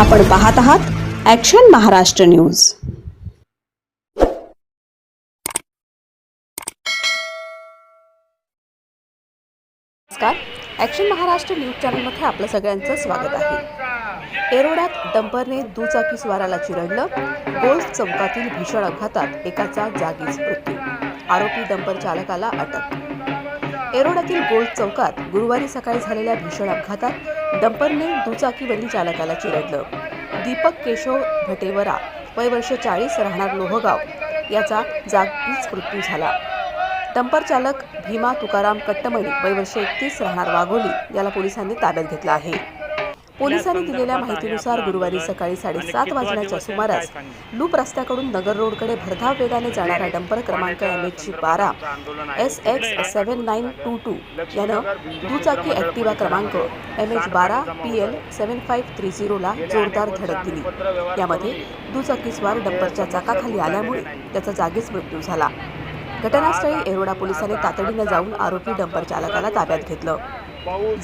आपण पाहत आहात ॲक्शन महाराष्ट्र न्यूज नमस्कार. ॲक्शन महाराष्ट्र न्यूज चॅनलमध्ये आपलं सगळ्यांचं स्वागत आहे. एरोड्यात डंपरने दुचाकी स्वाराला चिरडलं. गोल्फ चौकातील भीषण अपघातात एकाचा जागीच मृत्यू. आरोपी डंपर चालकाला अटक. एरोड्यातील गोल चौकात गुरुवारी सकाळी झालेल्या भीषण अपघातात डंपरने दुचाकीवरील चालकाला चिरडलं. दीपक केशव भटेवरा वय वर्ष चाळीस राहणार लोहगाव. याचा जागीच मृत्यू झाला. डंपर चालक भीमा तुकाराम कट्टमणी वय वर्ष एकतीस राहणार वाघोली याला पोलिसांनी ताब्यात घेतला आहे. पोलिसांनी दिलेल्या माहितीनुसार गुरुवारी सकाळी साडेसात वाजण्याच्या सुमारास लूप रस्त्याकडून नगर रोडकडे भरधाव वेगाने जाणारा डंपर क्रमांक एम एचची बारा S X seven nine two two यानं दुचाकी ॲक्टिवा क्रमांक एम एच बारा P L seven five three झिरोला जोरदार धडक दिली. यामध्ये दुचाकीस्वार डंपरच्या चाकाखाली आल्यामुळे त्याचा जागीच मृत्यू झाला. घटनास्थळी एरोडा पोलिसांनी तातडीनं जाऊन आरोपी डंपर चालकाला ताब्यात घेतलं.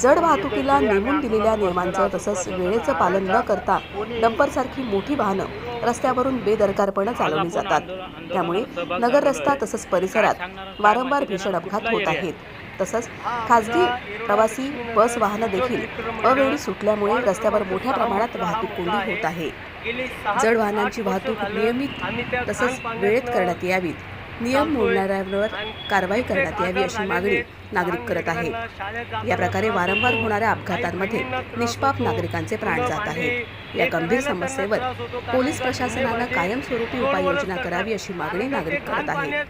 जड वाहतुकीला नेमून दिलेल्या नियमांचं तसंच वेळेचं पालन न करता डंपरसारखी मोठी वाहनं रस्त्यावरून बेदरकारपणे चालवली जातात. त्यामुळे नगर रस्ता तसंच परिसरात वारंवार भीषण अपघात होत आहेत. तसंच खासगी प्रवासी बस वाहनं देखील अवेळी सुटल्यामुळे रस्त्यावर मोठ्या प्रमाणात वाहतूक कोंडी होत आहे. जड वाहनांची वाहतूक नियमित तसंच वेळेत करण्यात यावी. नियम मोडणाऱ्यांवर कारवाई करण्यात यावी अशी मागणी नागरिक करत आहेत. या प्रकारे वारंवार होणाऱ्या अपघातांमध्ये निष्पाप नागरिकांचे प्राण जात आहेत. या गंभीर समस्येवर पोलीस प्रशासनानं कायमस्वरूपी उपाययोजना करावी अशी मागणी नागरिक करत आहेत.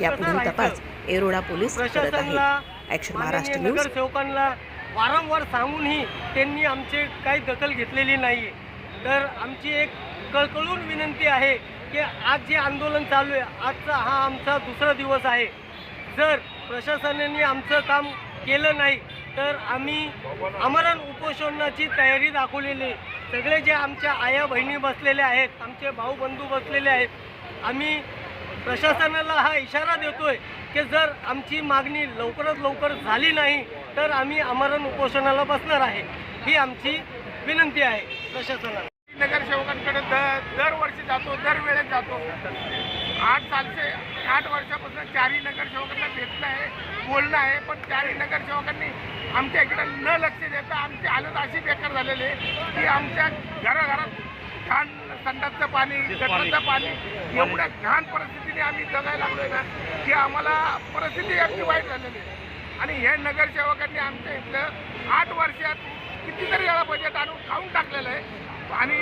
यापुढील तपास एरोडा पोलीस करत आहेत. ॲक्शन महाराष्ट्र न्यूज वारंवार सांगूनही त्यांनी आमचे काही दखल घेतलेली नाही तर आमची एक कळकळून विनंती आहे की आज जे आंदोलन चालू आहे आजचा हा आमचा दुसरा दिवस आहे. जर प्रशासनाने आमचं काम केलं नाही तर आम्ही आमरण उपोषणाची तयारी दाखवलेली सगळे जे आमच्या आया बहिणी बसलेल्या आहेत आमचे भाऊ बंधू बसलेले आहेत आम्ही प्रशासनाला हा इशारा देतोय की जर आमची मागणी लवकरात लवकर झाली नाही तर आम्ही आमरण उपोषणाला बसणार आहे. ही आमची विनंती आहे प्रशासनाला. नगरसेवकांकडे दर दरवर्षी जातो दरवेळेस जातो. आठ सालचे आठ वर्षापासून चारही नगरसेवकांना भेटणं आहे बोलणं आहे पण चारही नगरसेवकांनी आमच्या इकडे न लक्ष देता आमची हालत अशी बेकार झालेली आहे की आमच्या घराघरात घाण संडासचं पाणी गटरचं पाणी एवढ्या घाण परिस्थितीने आम्ही जगायला लागलोय ना की आम्हाला परिस्थिती अगदी वाईट झालेली आहे. आणि हे नगरसेवकांनी आमच्या इथलं आठ वर्षात कितीतरी वेळा बजेट आणून खाऊन टाकलेलं आहे. आणि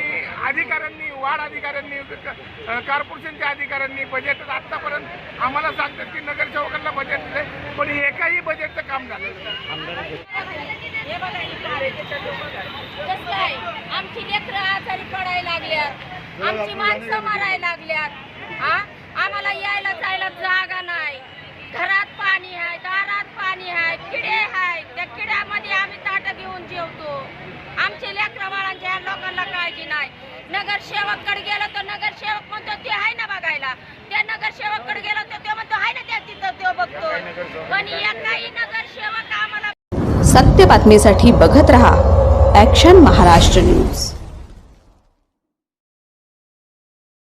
अधिकाऱ्यांनी वाढ अधिकाऱ्यांनी कॉर्पोरेशनच्या अधिकाऱ्यांनी बजेट आत्तापर्यंत आम्हाला सांगतात की नगरसेवकांना बजेट दिले पण एकाही बजेटचं काम झालं नाही. हे बघा इकडे. कसं आहे? आमची लेकरं आजारी पडायला लागल्यात. आमची माणसं मारायला लागल्यात हा आम्हाला यायला जायला जागा नाही घरात पाणी आहे दारात पाणी आहे किडे आहेत त्या किड्यामध्ये आम्ही ताटं घेऊन जेवतो आमचे लेकरं बाळांच्या ह्या लोकांना काळजी नाही नगरसेवककडे गेलो तर नगरसेवक म्हणतो ते आहे ना बघायला. त्या नगरसेवककडे गेलो तर ते म्हणतो आहे ना त्या तिथं तो बघतो. पण एकाही नगरसेवक आम्हाला सत्य बातमीसाठी बघत रहा ॲक्शन महाराष्ट्र न्यूज